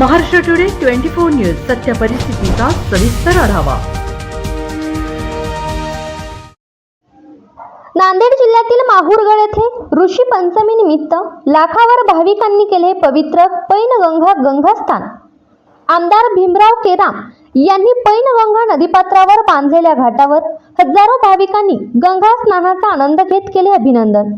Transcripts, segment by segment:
Maharashtra today twenty four news सत्य परिस्थितीचा सविस्तर आढावा. नांदेड जिल्ह्यातील माहूरगड येथे ऋषी पंचमी निमित्त लाखावर भाविकांनी केले पवित्र पैनगंगा गंगास्थान. आमदार भीमराव केराम यांनी पैनगंगा नदीपात्रावर बांधलेल्या घाटावर हजारो भाविकांनी गंगा स्नानाचा आनंद घेत केले अभिनंदन.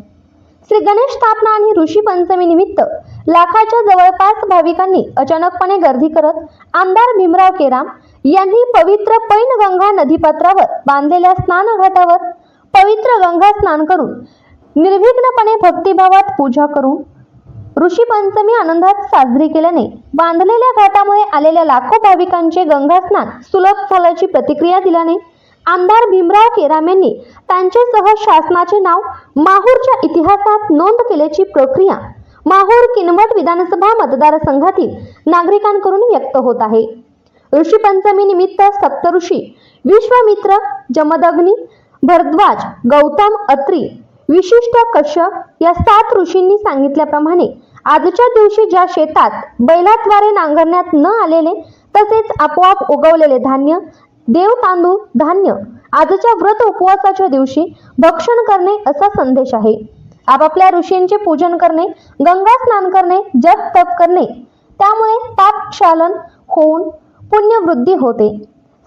श्री गणेश स्थापना आणि ऋषी पंचमी निमित्त लाखाच्या जवळपास भाविकांनी अचानकपणे गर्दी करत आमदार भीमराव केराम यांनी पवित्र पैनगंगा नदीपात्रावर बांधलेल्या स्नानघाटावर पवित्र गंगा स्नान करून निर्विघ्नपणे भक्तिभावात पूजा करून ऋषी पंचमी आनंदात साजरी केल्याने बांधलेल्या घाटामुळे आलेल्या लाखो भाविकांचे गंगा स्नान सुलभ झाल्याची प्रतिक्रिया दिल्याने आमदार भीमराव केराम यांनी त्यांच्यासह शासनाचे नाव माहूरच्या इतिहासात नोंद केल्याची प्रक्रिया माहूर किनवट विधानसभा मतदारसंघातील नागरिकांकडून व्यक्त होत आहे. ऋषी पंचमी निमित्त सप्तऋषी विश्वामित्र जमदग्नी भरद्वाज गौतम अत्री विशिष्ट कश्यप या सात ऋषींनी सांगितल्याप्रमाणे आजच्या दिवशी ज्या शेतात बैलाद्वारे नांगरण्यात न आलेले तसेच आपोआप उगवलेले धान्य देव तांदूळ धान्य आजच्या व्रत उपवासाच्या दिवशी भक्षण करणे असा संदेश आहे. आपापल्या ऋषींचे पूजन करणे गंगा स्नान करणे जप तप करणे त्यामुळे पाप क्षालन होऊन पुण्यवृद्धी होते.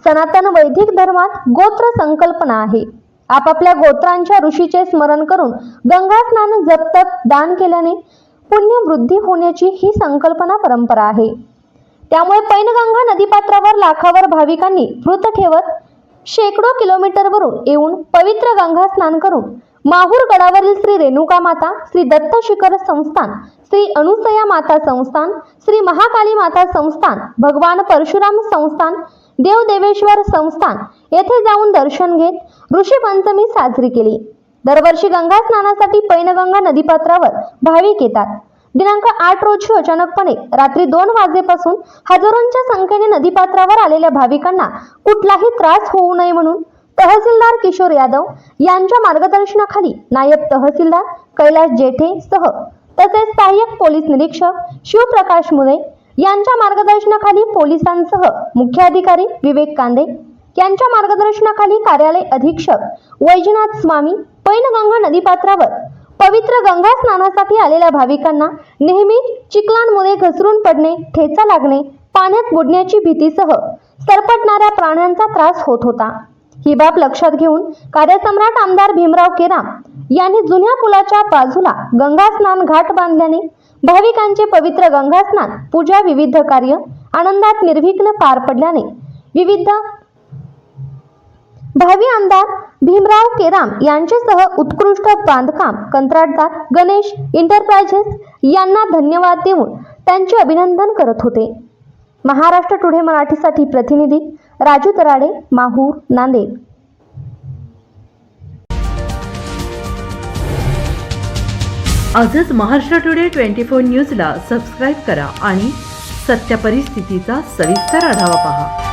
सनातन वैदिक धर्मात गोत्र संकल्पना आहे. आपापल्या गोत्रांच्या ऋषीचे स्मरण करून गंगा स्नान जप तप दान केल्याने पुण्यवृद्धी होण्याची ही संकल्पना परंपरा आहे. त्यामुळे पैनगंगा नदीपात्रावर लाखावर भाविकांनी व्रत ठेवत शेकडो किलोमीटरवरून येऊन पवित्र गंगा स्नान करून माहूर गडावरील श्री रेणुका माता श्री दत्त शिखर संस्थान श्री अनुसया माता संस्थान श्री महाकाली माता संस्थान भगवान परशुराम संस्थान देवदेवेश्वर संस्थान येथे जाऊन दर्शन घेत ऋषी पंचमी साजरी केली. दरवर्षी गंगा स्नानासाठी पैनगंगा नदीपात्रावर भाविक येतात. दिनांक आठ रोजी अचानकपणे रात्री दोन वाजेपासून हजारोंच्या संख्येने नदीपात्रावर आलेल्या भाविकांना कुठलाही त्रास होऊ नये म्हणून तहसीलदार किशोर यादव यांच्या मार्गदर्शनाखाली नायब तहसीलदार कैलास जेठे सह तसेच सहाय्यक पोलीस निरीक्षक शिवप्रकाश मुळे यांच्या मार्गदर्शनाखाली पोलिसांसह मुख्याधिकारी विवेक कांदे यांच्या मार्गदर्शनाखाली कार्यालय अधीक्षक वैजनाथ स्वामी पैनगंगा नदीपात्रावर पवित्र गंगा स्नानासाठी आलेल्या भाविकांना नेहमी चिखलांमुळे घसरून पडणे ठेचा लागणे पाण्यात बुडण्याची भीतीसह सरपटणाऱ्या प्राण्यांचा त्रास होत होता. ही बाब लक्षात घेऊन कार्यसम्राट आमदार भीमराव केराम यांनी जुन्या पुलाच्या बाजूला गंगा स्नान घाट बांधल्याने भाविकांचे पवित्र गंगा स्नान पूजा विविध कार्य आनंदात निर्विघ्न पार पडल्याने विविध भावी आमदार भीमराव केराम यांच्यासह उत्कृष्ट बांधकाम कंत्राटदार गणेश इंटरप्राइजेस यांना धन्यवाद देऊन त्यांचे अभिनंदन करत होते. महाराष्ट्र टुडे मराठीसाठी प्रतिनिधी राजू तराडे माहूर नांदेड. आजच महाराष्ट्र टुडे ट्वेंटी फोर न्यूजला सबस्क्राईब करा आणि सत्य परिस्थितीचा सविस्तर आढावा पहा.